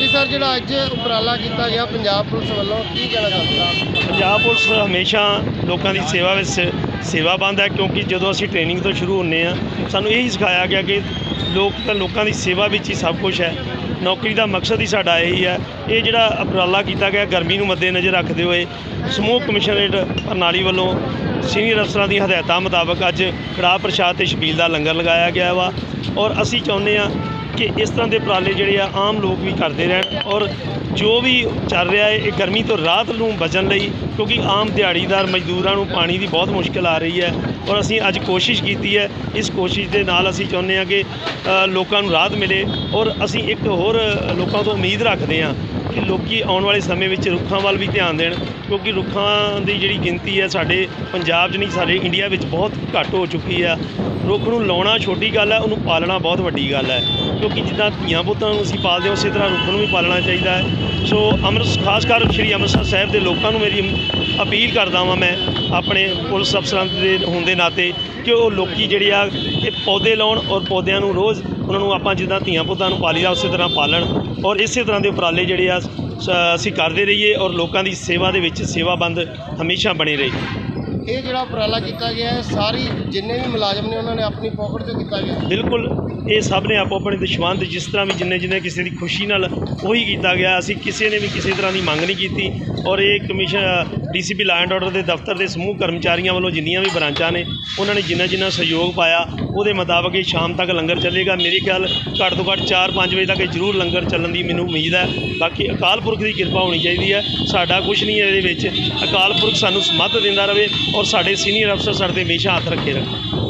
ਹਾਂਜੀ ਸਰ, ਜਿਹੜਾ ਅੱਜ ਉਪਰਾਲਾ ਕੀਤਾ ਗਿਆ ਪੰਜਾਬ ਪੁਲਿਸ ਵੱਲੋਂ, ਕੀ ਕਹਿਣਾ ਚਾਹੁੰਦੇ ਪੰਜਾਬ ਪੁਲਿਸ ਹਮੇਸ਼ਾ ਲੋਕਾਂ ਦੀ ਸੇਵਾ ਵਿੱਚ ਸੇਵਾਬੰਦ ਹੈ, ਕਿਉਂਕਿ ਜਦੋਂ ਅਸੀਂ ਟ੍ਰੇਨਿੰਗ ਤੋਂ ਸ਼ੁਰੂ ਹੁੰਨੇ ਆ ਸਾਨੂੰ ਇਹੀ ਸਿਖਾਇਆ ਗਿਆ ਕਿ ਲੋਕ ਤਾਂ ਲੋਕਾਂ ਦੀ ਸੇਵਾ ਵਿੱਚ ਹੀ ਸਭ ਕੁਝ ਹੈ। ਨੌਕਰੀ ਦਾ ਮਕਸਦ ਹੀ ਸਾਡਾ ਇਹੀ ਹੈ। ਇਹ ਜਿਹੜਾ ਉਪਰਾਲਾ ਕੀਤਾ ਗਿਆ, ਗਰਮੀ ਨੂੰ ਮੱਦੇਨਜ਼ਰ ਰੱਖਦੇ ਹੋਏ, ਸਮੂਹ ਕਮਿਸ਼ਨਰੇਟ ਪ੍ਰਣਾਲੀ ਵੱਲੋਂ ਸੀਨੀਅਰ ਅਫਸਰਾਂ ਦੀਆਂ ਹਦਾਇਤਾਂ ਮੁਤਾਬਕ ਅੱਜ ਕੜਾਹ ਪ੍ਰਸ਼ਾਦ ਤੇ ਛਬੀਲ ਦਾ ਲੰਗਰ ਲਗਾਇਆ ਗਿਆ ਵਾ। ਔਰ ਅਸੀਂ ਚਾਹੁੰਦੇ ਆ ਕਿ ਇਸ ਤਰ੍ਹਾਂ ਦੇ ਉਪਰਾਲੇ ਜਿਹੜੇ ਆ ਆਮ ਲੋਕ ਵੀ ਕਰਦੇ ਰਹਿਣ ਔਰ ਜੋ ਵੀ ਚੱਲ ਰਿਹਾ ਹੈ, ਇਹ ਗਰਮੀ ਤੋਂ ਰਾਹਤ ਨੂੰ ਬਚਣ ਲਈ ਕਿਉਂਕਿ ਆਮ ਦਿਹਾੜੀਦਾਰ ਮਜ਼ਦੂਰਾਂ ਨੂੰ ਪਾਣੀ ਦੀ ਬਹੁਤ ਮੁਸ਼ਕਲ ਆ ਰਹੀ ਹੈ ਔਰ ਅਸੀਂ ਅੱਜ ਕੋਸ਼ਿਸ਼ ਕੀਤੀ ਹੈ, ਇਸ ਕੋਸ਼ਿਸ਼ ਦੇ ਨਾਲ ਅਸੀਂ ਚਾਹੁੰਦੇ ਹਾਂ ਕਿ ਲੋਕਾਂ ਨੂੰ ਰਾਹਤ ਮਿਲੇ ਔਰ ਅਸੀਂ ਇੱਕ ਹੋਰ ਲੋਕਾਂ ਤੋਂ ਉਮੀਦ ਰੱਖਦੇ ਹਾਂ ਕਿ ਲੋਕੀ ਆਉਣ ਵਾਲੇ ਸਮੇਂ ਵਿੱਚ ਰੁੱਖਾਂ ਵੱਲ ਵੀ ਧਿਆਨ ਦੇਣ ਕਿਉਂਕਿ ਰੁੱਖਾਂ ਦੀ ਜਿਹੜੀ ਗਿਣਤੀ ਹੈ ਸਾਡੇ ਪੰਜਾਬ 'ਚ ਨਹੀਂ, ਸਾਡੇ ਇੰਡੀਆ ਵਿੱਚ ਬਹੁਤ ਘੱਟ ਹੋ ਚੁੱਕੀ ਆ ਰੁੱਖ ਨੂੰ ਲਾਉਣਾ ਛੋਟੀ ਗੱਲ ਹੈ, ਉਹਨੂੰ ਪਾਲਣਾ ਬਹੁਤ ਵੱਡੀ ਗੱਲ ਹੈ। ਕਿਉਂਕਿ ਜਿੱਦਾਂ ਧੀਆਂ ਪੁੱਤਾਂ ਨੂੰ ਅਸੀਂ ਪਾਲਦੇ ਹਾਂ, ਉਸੇ ਤਰ੍ਹਾਂ ਰੁੱਖ ਨੂੰ ਵੀ ਪਾਲਣਾ ਚਾਹੀਦਾ ਹੈ। ਸੋ ਅੰਮ੍ਰਿਤ ਖਾਸ ਕਰ ਸ਼੍ਰੀ ਅੰਮ੍ਰਿਤਸਰ ਸਾਹਿਬ ਦੇ ਲੋਕਾਂ ਨੂੰ ਮੇਰੀ ਅਪੀਲ ਕਰਦਾ ਵਾਂ ਮੈਂ ਆਪਣੇ ਪੁਲਿਸ ਅਫਸਰਾਂ ਦੇ ਹੋਣ ਦੇ ਨਾਤੇ ਕਿ ਉਹ ਲੋਕੀ ਜਿਹੜੇ ਆ, ਇਹ ਪੌਦੇ ਲਾਉਣ ਔਰ ਪੌਦਿਆਂ ਨੂੰ ਰੋਜ਼ ਉਹਨਾਂ ਨੂੰ ਆਪਾਂ ਜਿੱਦਾਂ ਧੀਆਂ ਪੁੱਤਾਂ ਨੂੰ ਪਾਲੀਦਾ ਉਸੇ ਤਰ੍ਹਾਂ ਪਾਲਣ ਔਰ ਇਸੇ ਤਰ੍ਹਾਂ ਦੇ ਉਪਰਾਲੇ ਜਿਹੜੇ ਆ, ਸ- ਅਸੀਂ ਕਰਦੇ ਰਹੀਏ ਔਰ ਲੋਕਾਂ ਦੀ ਸੇਵਾ ਦੇ ਵਿੱਚ ਸੇਵਾਬੰਦ ਹਮੇਸ਼ਾ ਬਣੇ ਰਹੀ ਇਹ ਜਿਹੜਾ ਉਪਰਾਲਾ ਕੀਤਾ ਗਿਆ ਹੈ, ਸਾਰੀ ਜਿੰਨੇ ਵੀ ਮੁਲਾਜ਼ਮ ਨੇ ਉਹਨਾਂ ਨੇ ਆਪਣੀ ਪੋਕਟ ਤੋਂ ਕੀਤਾ ਗਿਆ। ਬਿਲਕੁਲ, ਇਹ ਸਭ ਨੇ ਆਪੋ ਆਪਣੇ ਦਸ਼ਵੰਦ ਜਿਸ ਤਰ੍ਹਾਂ ਵੀ ਜਿੰਨੇ ਜਿੰਨੇ ਕਿਸੇ ਦੀ ਖੁਸ਼ੀ ਨਾਲ ਉਹੀ ਕੀਤਾ ਗਿਆ। ਅਸੀਂ ਕਿਸੇ ਨੇ ਵੀ ਕਿਸੇ ਤਰ੍ਹਾਂ ਦੀ ਮੰਗ ਨਹੀਂ ਕੀਤੀ ਔਰ ਇਹ commission DCP law and order ਦੇ ਦਫ਼ਤਰ ਦੇ ਸਮੂਹ ਕਰਮਚਾਰੀਆਂ ਵੱਲੋਂ ਜਿੰਨੀਆਂ ਵੀ ਬ੍ਰਾਂਚਾਂ ਨੇ, ਉਹਨਾਂ ਨੇ ਜਿੰਨਾ ਜਿੰਨਾ ਸਹਿਯੋਗ ਪਾਇਆ, ਉਹਦੇ ਮੁਤਾਬਕ ਇਹ ਸ਼ਾਮ ਤੱਕ ਲੰਗਰ ਚੱਲੇਗਾ। ਮੇਰੇ ਖਿਆਲ ਘੱਟ ਤੋਂ ਘੱਟ 4-5 ਵਜੇ ਤੱਕ ਇਹ ਜ਼ਰੂਰ ਲੰਗਰ ਚੱਲਣ ਦੀ ਮੈਨੂੰ ਉਮੀਦ ਹੈ। ਬਾਕੀ ਅਕਾਲ ਪੁਰਖ ਦੀ ਕਿਰਪਾ ਹੋਣੀ ਚਾਹੀਦੀ ਹੈ। ਸਾਡਾ ਕੁਝ ਨਹੀਂ ਹੈ ਇਹਦੇ ਵਿੱਚ। ਅਕਾਲ ਪੁਰਖ ਸਾਨੂੰ ਸਮੱਤ ਦਿੰਦਾ ਰਹੇ ਔਰ ਸਾਡੇ ਸੀਨੀਅਰ ਅਫਸਰ ਸਾਡੇ ਤੇ ਹਮੇਸ਼ਾ ਹੱਥ ਰੱਖੇ ਰੱਖਣ।